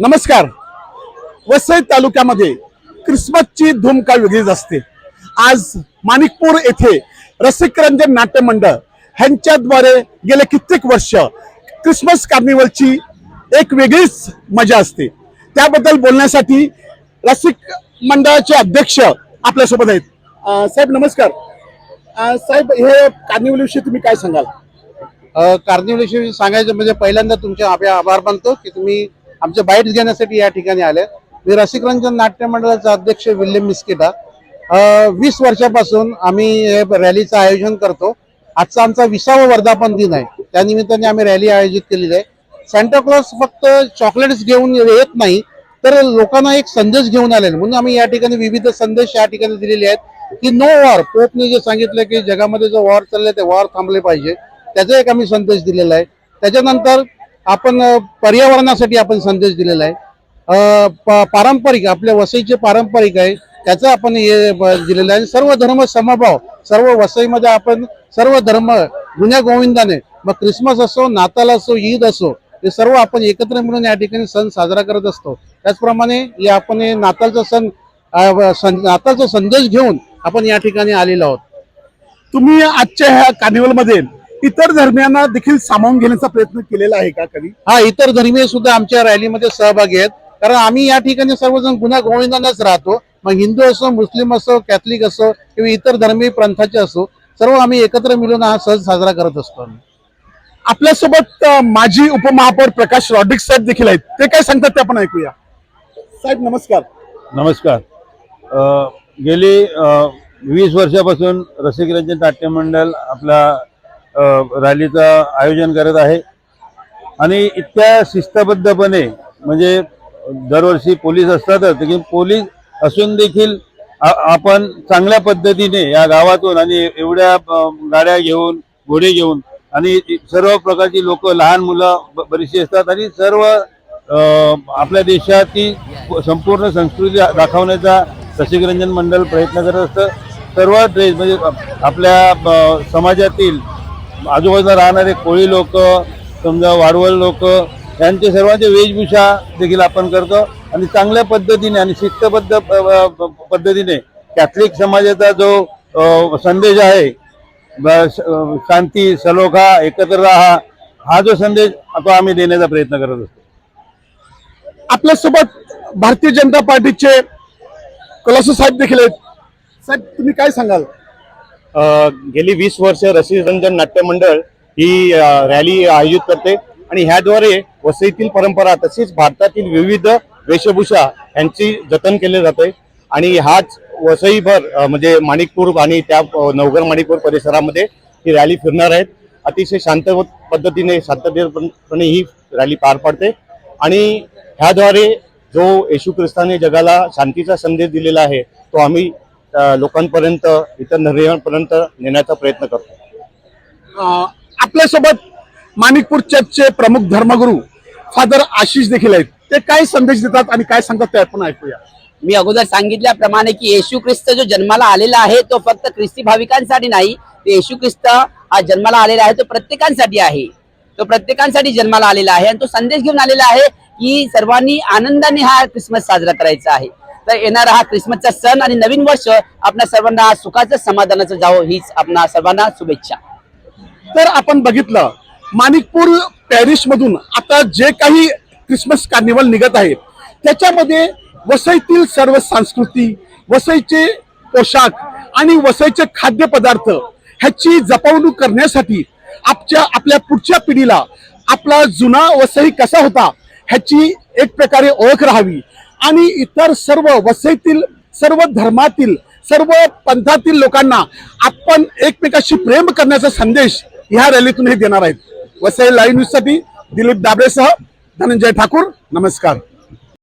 नमस्कार. वसई तालुक्यामध्ये क्रिसमसची धूम काय वेगळीच असते. आज माणिकपूर येथे रसिकरंजन नाट्य मंडळ ह्यांच्याद्वारे गेले कित्येक वर्ष क्रिसमस कार्निवलची एक वेगळीच मजा असते. त्याबद्दल बोलण्यासाठी रसिक मंडळाचे अध्यक्ष आपल्यासोबत आहेत. साहेब नमस्कार. साहेब हे कार्निवलविषयी तुम्ही काय सांगाल? कार्निवल कार्निवलविषयी सांगायचं म्हणजे पहिल्यांदा तुमचे आपले आभार मानतो की तुम्ही आमच्या बाईट्स घेण्यासाठी या ठिकाणी आले. मी रसिकरंजन नाट्य मंडळाचा अध्यक्ष विल्यम मिस्किटा. वीस वर्षापासून आम्ही रॅलीचं आयोजन करतो. आजचा आमचा विसावा वर्धापन दिन आहे. त्या निमित्ताने आम्ही रॅली आयोजित केलेली आहे. सॅन्टा क्लॉज फक्त चॉकलेट्स घेऊन येत नाही तर लोकांना एक संदेश घेऊन आले म्हणून आम्ही या ठिकाणी विविध संदेश या ठिकाणी दिलेले आहेत की नो वॉर पोपने जे सांगितलं की जगामध्ये जो वॉर चाललाय ते वॉर थांबले पाहिजे. त्याचा एक आम्ही संदेश दिलेला आहे. त्याच्यानंतर आपण पर्यावरणासाठी आपण संदेश दिलेला आहे. पारंपरिक आपल्या वसईचे पारंपरिक आहे त्याचं आपण हे दिलेलं आहे. सर्व धर्म समभाव सर्व वसईमध्ये आपण सर्व धर्म गुन्ह्या गोविंदाने मग क्रिसमस असो नाताल असो ईद असो हे सर्व आपण एकत्र मिळून या ठिकाणी सण साजरा करत असतो. त्याचप्रमाणे आपण हे नातालचा सण नाताळचा संदेश घेऊन आपण या ठिकाणी आलेलो आहोत. तुम्ही आजच्या ह्या कार्निवलमध्ये इतर धर्मियांना देखील सामावून घेण्याचा प्रयत्न केलेला आहे का कधी? हा इतर धर्मीय सुद्धा आमच्या रॅलीमध्ये सहभागी आहेत. कारण आम्ही या ठिकाणी सर्वजण गुन्हा गोविंदांनाच राहतो. मग हिंदू असो मुस्लिम असो कॅथलिक असो किंवा इतर धर्मीय पंथाचे असो सर्व आम्ही एकत्र मिळून हा सण साजरा करत असतो आम्ही. आपल्यासोबत माजी उपमहापौर प्रकाश रॉड्रिक साहेब देखील आहेत. ते काय सांगतात ते आपण ऐकूया. साहेब नमस्कार. नमस्कार. अ, गेली वीस वर्षापासून रसिकरंजन नाट्य मंडळ आपल्या अ, रॅलीचं आयोजन करत आहे. आणि इतक्या शिस्तबद्धपणे म्हणजे दरवर्षी पोलीस असतातच की पोलीस असून देखील आपण चांगल्या पद्धतीने या गावातून आणि एवढ्या गाड्या घेऊन घोडे घेऊन आणि सर्व प्रकारची लोक लहान मुलं ब- बरीचशी असतात आणि सर्व आपल्या आपल्या देशाची संपूर्ण संस्कृती दाखवण्याचा रसिकरंजन मंडळ प्रयत्न करत असतं. सर्व ड्रेस म्हणजे आपल्या समाजातील आजूबाजूला राहणारे कोळी लोक समजा वाडवळ लोक यांचे सर्वांचे वेशभूषा देखील आपण करतो. आणि चांगल्या पद्धतीने आणि शिस्तबद्ध पद्धतीने कॅथलिक समाजाचा जो संदेश आहे शांती सलोखा एकत्र राहा हा जो संदेश तो आम्ही देण्याचा प्रयत्न करत असतो. आपल्यासोबत भारतीय जनता पार्टीचे कलासू साहेब देखील आहेत. साहेब तुम्ही काय सांगाल? गेली वीस वर्ष रसिकरंजन नाट्य मंडळ ही रॅली आयोजित करते आणि ह्याद्वारे वसईतील परंपरा तसेच भारतातील विविध वेशभूषा यांची जतन केले जाते. आणि हाच वसईभर म्हणजे माणिकपूर आणि त्या नवघर माणिकपूर परिसरामध्ये ही रॅली फिरणार आहेत. अतिशय शांत पद्धतीने शांततेपणे ही रॅली पार पाडते. आणि ह्याद्वारे जो येशू ख्रिस्ताने जगाला शांतीचा संदेश दिलेला आहे तो आम्ही लोकांपर्यंत इतर निर्णयांपर्यंत नेण्याचा प्रयत्न करतो. आपल्यासोबत माणिकपूर चर्चचे प्रमुख धर्मगुरू फादर आशिष देखील आहेत. ते काय संदेश देतात आणि काय सांगतात ते आपण ऐकूया. मी अगोदर सांगितल्याप्रमाणे की येशू ख्रिस्त जो जन्माला आलेला आहे तो फक्त ख्रिस्ती भाविकांसाठी नाही. येशू ख्रिस्त हा जन्माला आलेला आहे तो प्रत्येकांसाठी आहे. तो प्रत्येकांसाठी जन्माला आलेला आहे आणि तो संदेश घेऊन आलेला आहे की सर्वांनी आनंदाने हा क्रिसमस साजरा करायचा आहे. तर येणारा हा क्रिसमसचा सण आणि नवीन वर्ष आपल्या सर्वांना सुखाचं समाधानाचं जावं हीच आपणा सर्वांना शुभेच्छा. तर आपण बघितलं माणिकपूर पॅरिस मधून आता जे काही क्रिसमस कार्निवल निघत आहे त्याच्यामध्ये वसईतील सर्व संस्कृती वसईचे पोशाख आणि वसईचे खाद्यपदार्थ ह्याची जपवणूक करण्यासाठी आपच्या आपल्या पुढच्या पिढीला आपला जुना वसई कसा होता ह्याची एक प्रकारे ओळख राहावी. आणि इतर सर्व वसईतील सर्व धर्मातील सर्व पंथातील लोकांना आपण एकमेकाशी प्रेम करण्याचा संदेश ह्या रॅलीतून हे देणार आहेत. वसई लाईव्ह न्यूजसाठी दिलीप दाबरेसह धनंजय ठाकूर नमस्कार.